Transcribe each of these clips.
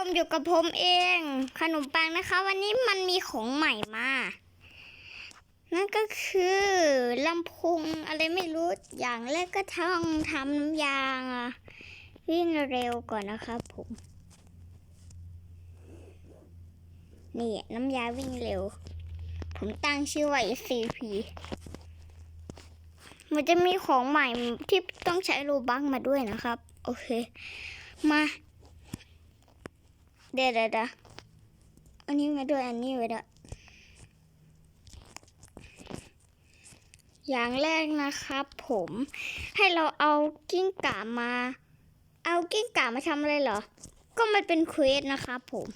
ผมอยู่กับผมเอง ขนมปังนะคะ วันนี้มันมีของใหม่มา นั่นก็คือลำโพงอะไรไม่รู้อย่างแรกก็ต้องทำน้ำยางวิ่งเร็วก่อนนะครับผม นี่น้ำยาวิ่งเร็ว ผมตั้งชื่อว่า SCP มันจะมีของใหม่ที่ต้องใช้โลบักมาด้วยนะครับ โอเค มา เดี๋ยวเดี๋ยวเดี๋ยวอันนี้มาด้วยอันนี้ไว้ด้วยอย่างแรกนะครับผมให้เราเอากิ้งก่ามา เอากิ้งก่ามาทำอะไรเหรอ ก็มันเป็นเควสนะครับผม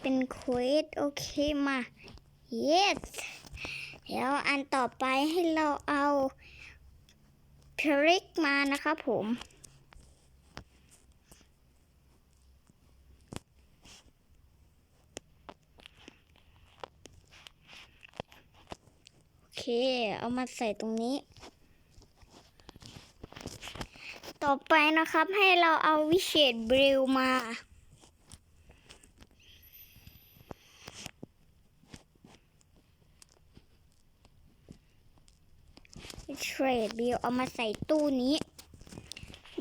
เป็นเควสโอเคมา yes แล้วอันต่อไปให้เราเอา ทริกมานะครับผมโอเคเอามาใส่ตรงนี้ ต่อไปนะครับให้เราเอาวิเศษบริวมา เทรดบิลเอามาใส่ตู้นี้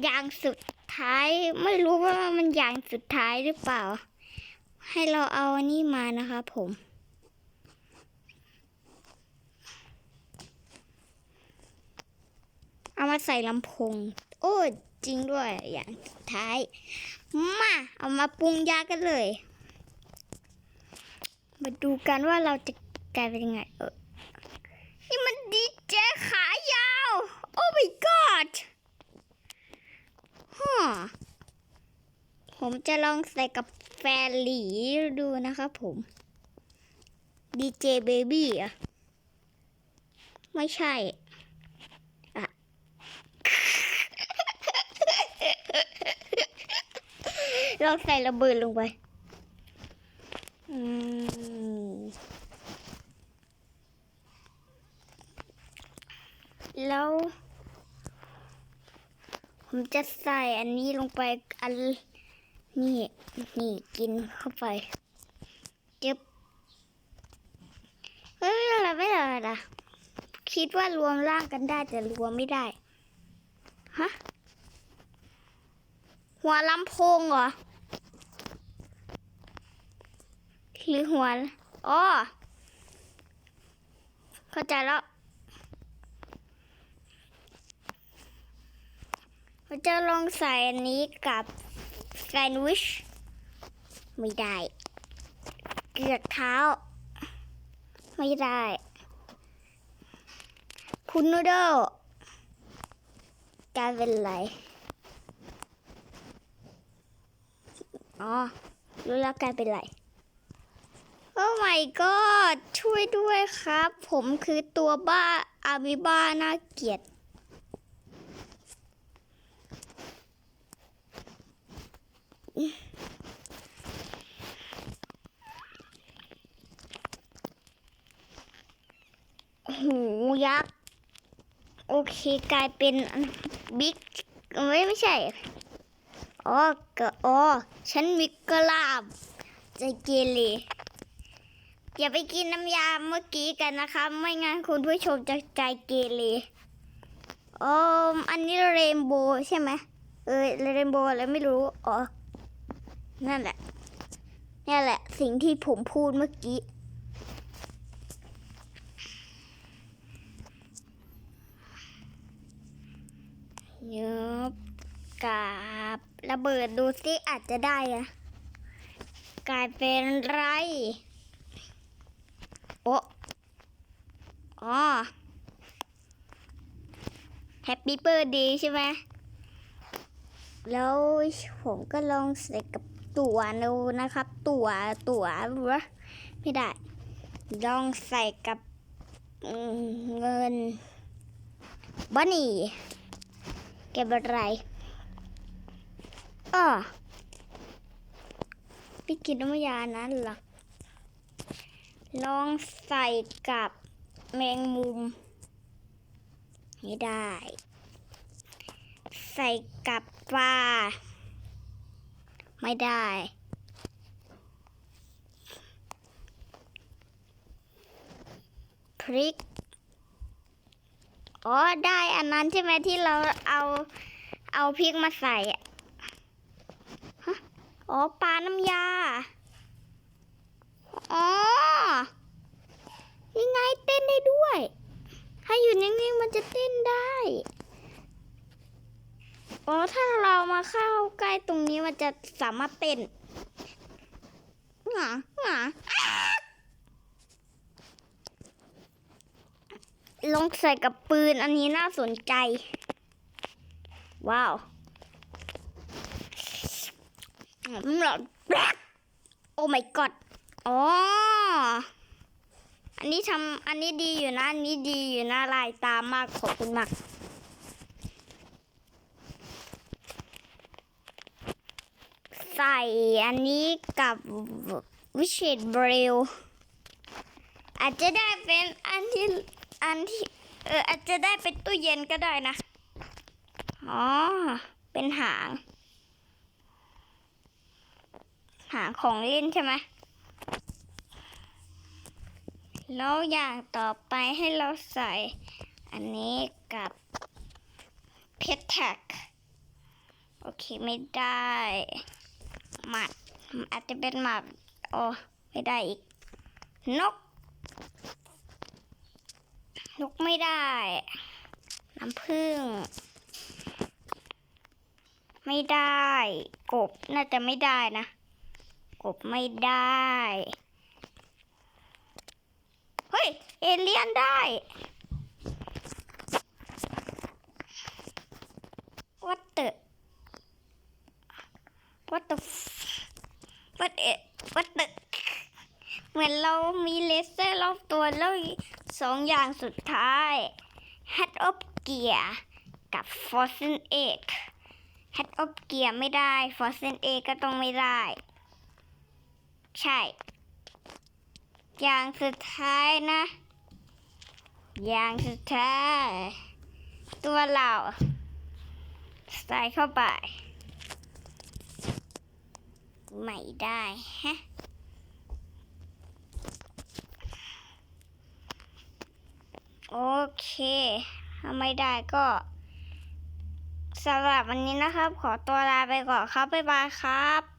อย่างสุดท้ายไม่รู้ว่ามันอย่างสุดท้ายหรือเปล่า ให้เราเอาอันนี้มานะคะผมเอามาใส่ลำโพง โอ้จริงด้วยอย่างสุดท้าย มาเอามาปรุงยากันเลย มาดูกันว่าเราจะกลายเป็นยังไงเออ นี่มันดีเจขายาว โอ้ my god ฮะ ผมจะลองใส่กับแฟนหลีดูนะครับผมดีเจเบบี้อะ ไม่ใช่อะลองใส่ระเบิดลงไป อืมแล้ว ผมจะใส่อันนี้ลงไปอัน นี่นี่กินเข้าไปเจ็บเฮ้ยไม่เป็นไรไม่เป็นไรนะคิดว่ารวมร่างกันได้แต่รวมไม่ได้ฮะหัวลำโพงเหรอหรือหัวอ๋อเข้าใจแล้วเราจะลองใส่อันนี้กับ แซนด์วิช ไม่ได้ เกือกเท้า ไม่ได้ คุณนูโดกลายเป็นไร อ๋อ รู้แล้วกลายเป็นไร โอ้ my god ช่วยด้วยครับ ผมคือตัวบ้าอามิบ้าน่าเกลียด หูยักษ์ โอเคกลายเป็นบิ๊กไม่ไม่ใช่อ๋อก็อ๋อฉันมีกลาบใจเกเรอย่าไปกินน้ำยาเมื่อกี้กันนะคะ ไม่งั้นคุณผู้ชมจะใจเกเรอ๋ออันนี้เรนโบว์ใช่ไหมเออเรนโบว์อะไรไม่รู้ อ๋อ นั่นแหละนี่แหละ สิ่งที่ผมพูดเมื่อกี้เยบกาบระเบิดดูสิอาจจะได้อะกลายเป็นไร โอ้อ๋อแฮปปี้เบิร์ดดีใช่ไหมแล้วผมก็ลองใส่กับ ตั๋วดูนะครับ ตั๋วตั๋วไม่ได้ลองใส่กับเงินบันนี่เก็บอะไรอ้อพี่กินน้ำยานั้นหรอลองใส่กับแมงมุม ไม่ได้ ใส่กับปลา ไม่ได้ พริก อ๋อ ได้อันนั้นใช่ไหมที่เราเอาเอาพริกมาใส่อ๋อ ปลาน้ำยา อ๋อนี่ไงเต้นได้ด้วย ถ้าอยู่นิ่งๆ มันจะเต้นได้ อ๋อ ถ้าเรามาเข้าใกล้ตรงนี้ มันจะสามารถเต้นหงาหงาลงใส่กับปืนอันนี้น่าสนใจ ว้าวมันหลอืมโอ้ my god อ๋อ อันนี้ทำอันนี้ดีอยู่นะ อันนี้ดีอยู่นะลายตามากขอบคุณมาก ส่อันนี้กับวิเชตเบรลอาจจะได้เป็นอันที่อันที่เอออาจจะได้เป็นตู้เย็นก็ได้นะ อ๋อ เป็นหาง หางของเล่นใช่ไหมแล้วอย่างต่อไปให้เราใส่ อันนี้กับเพชรแท็ก โอเค ไม่ได้ หมัดอาจจะเป็นหมัดโอ้ไม่ได้อีก นก นกไม่ได้ น้ำผึ้งไม่ได้ กบน่าจะไม่ได้นะ กบไม่ได้ เฮ้ย เอเลี่ยนได้ What the What the f- What it What the เหมือนเรามีเลเซอร์รอบตัวแล้วสองอย่างสุดท้าย Head of Gear กับ Frozen Egg Head of Gear ไม่ได้ Frozen Egg ก็ต้องไม่ได้ ใช่ อย่างสุดท้ายนะ อย่างสุดท้าย ตัวเรา ใส่เข้าไป ไม่ได้ฮะโอเคถ้าไม่ได้ก็สำหรับวันนี้นะครับ ขอตัวลาไปก่อนครับ บ๊ายบายครับ